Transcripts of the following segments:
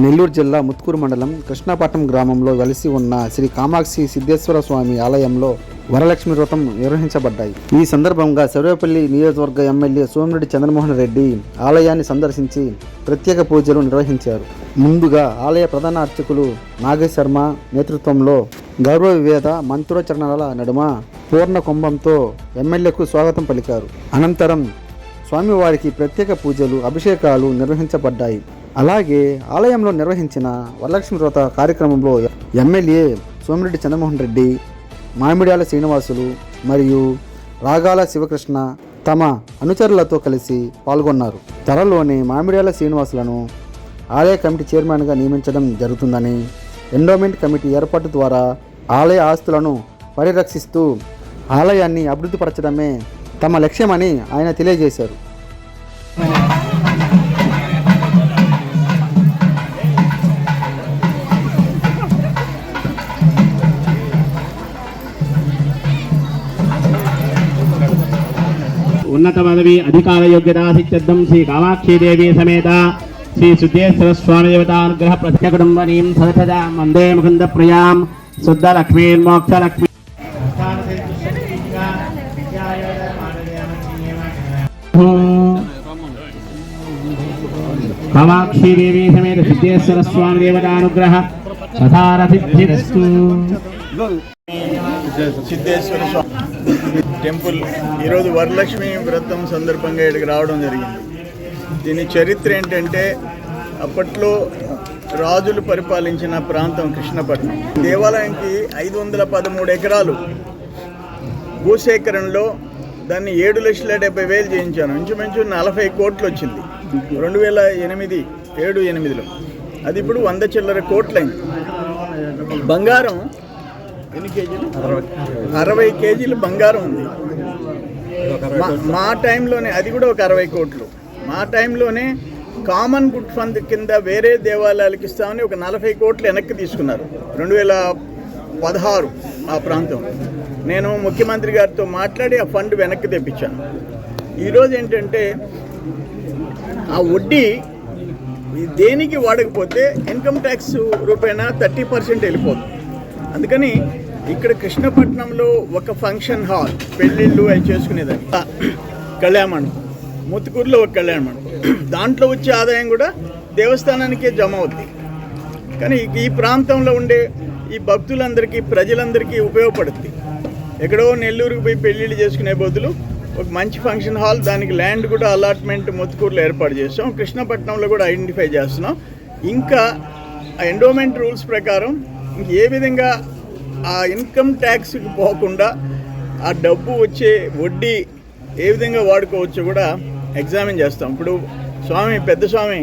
నెల్లూరు జిల్లా ముత్కూరు మండలం కృష్ణాపట్నం గ్రామంలో వెలసి ఉన్న శ్రీ కామాక్షి సిద్ధేశ్వర స్వామి ఆలయంలో వరలక్ష్మి వ్రతం నిర్వహించబడ్డాయి. ఈ సందర్భంగా సర్వేపల్లి నియోజకవర్గ ఎమ్మెల్యే సోమిరెడ్డి చంద్రమోహన్ రెడ్డి ఆలయాన్ని సందర్శించి ప్రత్యేక పూజలు నిర్వహించారు. ముందుగా ఆలయ ప్రధాన అర్చకులు నాగేశ్ శర్మ నేతృత్వంలో గౌరవ వివేద మంత్రోచరణల నడుమ పూర్ణ కుంభంతో ఎమ్మెల్యేకు స్వాగతం పలికారు. అనంతరం స్వామివారికి ప్రత్యేక పూజలు అభిషేకాలు నిర్వహించబడ్డాయి. అలాగే ఆలయంలో నిర్వహించిన వరలక్ష్మి వ్రత కార్యక్రమంలో ఎమ్మెల్యే సోమిరెడ్డి చంద్రమోహన్ రెడ్డి మామిడాల శ్రీనివాసులు మరియు రాగాల శివకృష్ణ తమ అనుచరులతో కలిసి పాల్గొన్నారు. త్వరలోనే మామిడాల శ్రీనివాసులను ఆలయ కమిటీ చైర్మన్గా నియమించడం జరుగుతుందని ఎండోమెంట్ కమిటీ ఏర్పాటు ద్వారా ఆలయ ఆస్తులను పరిరక్షిస్తూ ఆలయాన్ని అభివృద్ధిపరచడమే తమ లక్ష్యమని ఆయన తెలియజేశారు. ఉన్నత పదవి అధికార యోగ్యత సిద్ధం శ్రీ కామాక్షీదేవి సమేత శ్రీ సుధేశ్వర స్వామి దేవతానుగ్రహ ప్రత్యేక కుటుంబనీం సదసదా వందే ముకుంద ప్రియాం శుద్ధ లక్ష్మీర్మోక్ష లక్ష్మీ కామాక్షీదేవి సమేత సిద్ధేశ్వర స్వామి దేవతానుగ్రహ ప్రధాన సిద్ధిరస్తు సిద్ధేశ్వర స్వామి. టెంపుల్. ఈరోజు వరలక్ష్మి వ్రతం సందర్భంగా ఇక్కడికి రావడం జరిగింది. దీని చరిత్ర ఏంటంటే అప్పట్లో రాజులు పరిపాలించిన ప్రాంతం కృష్ణపట్నం. దేవాలయానికి ఐదు వందల పదమూడు ఎకరాలు. భూసేకరణలో దాన్ని ఏడు లక్షల డెబ్బై వేలు చేయించాను. ఇంచుమించు నలభై కోట్లు వచ్చింది. రెండు వేల ఎనిమిది ఏడు ఎనిమిదిలో. అది ఇప్పుడు వంద చిల్లర కోట్లైంది. బంగారం ఎన్ని కేజీలు? అరవై కేజీలు బంగారం ఉంది. మా- టైంలోనే అది కూడా ఒక అరవై కోట్లు. మా టైంలోనే కామన్ గుడ్ ఫండ్ కింద వేరే దేవాలయాలకు ఇస్తామని ఒక నలభై కోట్లు వెనక్కి తీసుకున్నారు. రెండు వేల పదహారు ఆ ప్రాంతం. నేను ముఖ్యమంత్రి గారితో మాట్లాడి ఆ ఫండ్ వెనక్కి తెప్పించాను. ఈరోజు ఏంటంటే ఆ వడ్డీ దేనికి వాడకపోతే ఇన్కమ్ ట్యాక్స్ రూపాయన థర్టీ పర్సెంట్ వెళ్ళిపోతుంది అందుకని ఇక్కడ కృష్ణపట్నంలో ఒక ఫంక్షన్ హాల్ పెళ్ళిళ్ళు అవి చేసుకునేదాన్ని. కళ్యాణ మండపం ముత్తుకూరులో ఒక కళ్యాణ మండపం దాంట్లో వచ్చే ఆదాయం కూడా దేవస్థానానికే జమ అవుద్ది. కానీ ఈ ప్రాంతంలో ఉండే ఈ భక్తులందరికీ ప్రజలందరికీ ఉపయోగపడుతుంది ఎక్కడో నెల్లూరుకు పోయి పెళ్ళిళ్ళు చేసుకునే బదులు ఒక మంచి ఫంక్షన్ హాల్ దానికి ల్యాండ్ కూడా అలాట్మెంట్ ముత్తుకూరులో ఏర్పాటు చేస్తాం కృష్ణపట్నంలో కూడా ఐడెంటిఫై చేస్తున్నాం. ఇంకా ఎండోమెంట్ రూల్స్ ప్రకారం ఏ విధంగా ఆ ఇన్కమ్ ట్యాక్స్కి పోకుండా ఆ డబ్బు వచ్చే వడ్డీ ఏ విధంగా వాడుకోవచ్చో కూడా ఎగ్జామిన్ చేస్తాం. ఇప్పుడు స్వామి పెద్ద స్వామి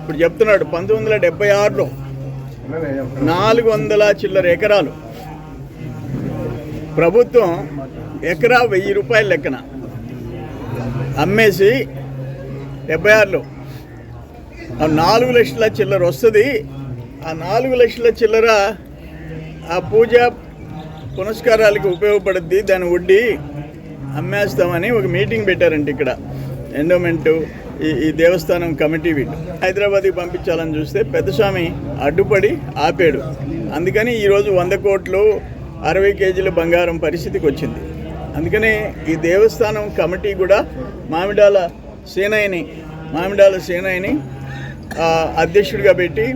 ఇప్పుడు చెప్తున్నాడు పంతొమ్మిది వందల డెబ్బై ఆరులో నాలుగు వందల చిల్లర ఎకరాలు. ప్రభుత్వం ఎకరా వెయ్యి రూపాయల లెక్కన అమ్మేసి డెబ్బై ఆరులో. ఆ నాలుగు లక్షల చిల్లర వస్తుంది. ఆ నాలుగు లక్షల చిల్లర ఆ పూజ పునస్కారాలకి ఉపయోగపడుద్ది. దాని వడ్డీ అమ్మేస్తామని ఒక మీటింగ్ పెట్టారంట ఇక్కడ. ఎండోమెంటు ఈ ఈ దేవస్థానం కమిటీ వీళ్ళు. హైదరాబాద్కి పంపించాలని చూస్తే పెద్దస్వామి అడ్డుపడి ఆపాడు. అందుకని ఈరోజు వంద కోట్లు అరవై కేజీల బంగారం పరిస్థితికి వచ్చింది. అందుకని ఈ దేవస్థానం కమిటీ కూడా మామిడాల సేనయ్యని మామిడాల సేనయ్యని అధ్యక్షుడిగా పెట్టి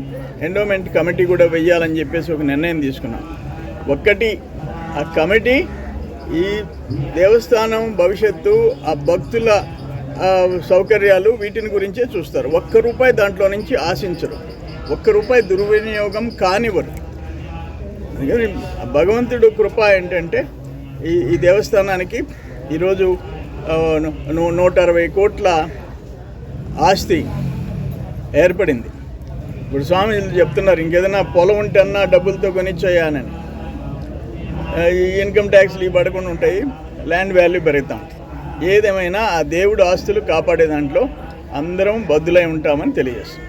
ఎండోమెంట్ కమిటీ కూడా వెయ్యాలని చెప్పేసి ఒక నిర్ణయం తీసుకున్నాం. ఒక్కటి ఆ కమిటీ ఈ దేవస్థానం భవిష్యత్తు ఆ భక్తుల సౌకర్యాలు వీటిని గురించే చూస్తారు. ఒక్క రూపాయి దాంట్లో నుంచి ఆశించరు. ఒక్క రూపాయి దుర్వినియోగం కానివ్వరు. అందుకని భగవంతుడు కృప ఏంటంటే ఈ ఈ దేవస్థానానికి ఈరోజు నూట అరవై కోట్ల ఆస్తి ఏర్పడింది. ఇప్పుడు స్వామి చెప్తున్నారు ఇంకేదైనా పొలం ఉంటే అన్నా డబ్బులతో కొనిచ్చేయానని ఈ ఇన్కమ్ ట్యాక్స్లు ఇవి పడకుండా ఉంటాయి ల్యాండ్ వాల్యూ పెరుగుతూ. ఉంటుంది ఏదేమైనా ఆ దేవుడు ఆస్తులు కాపాడే దాంట్లో అందరం బద్దులై ఉంటామని తెలియజేస్తాం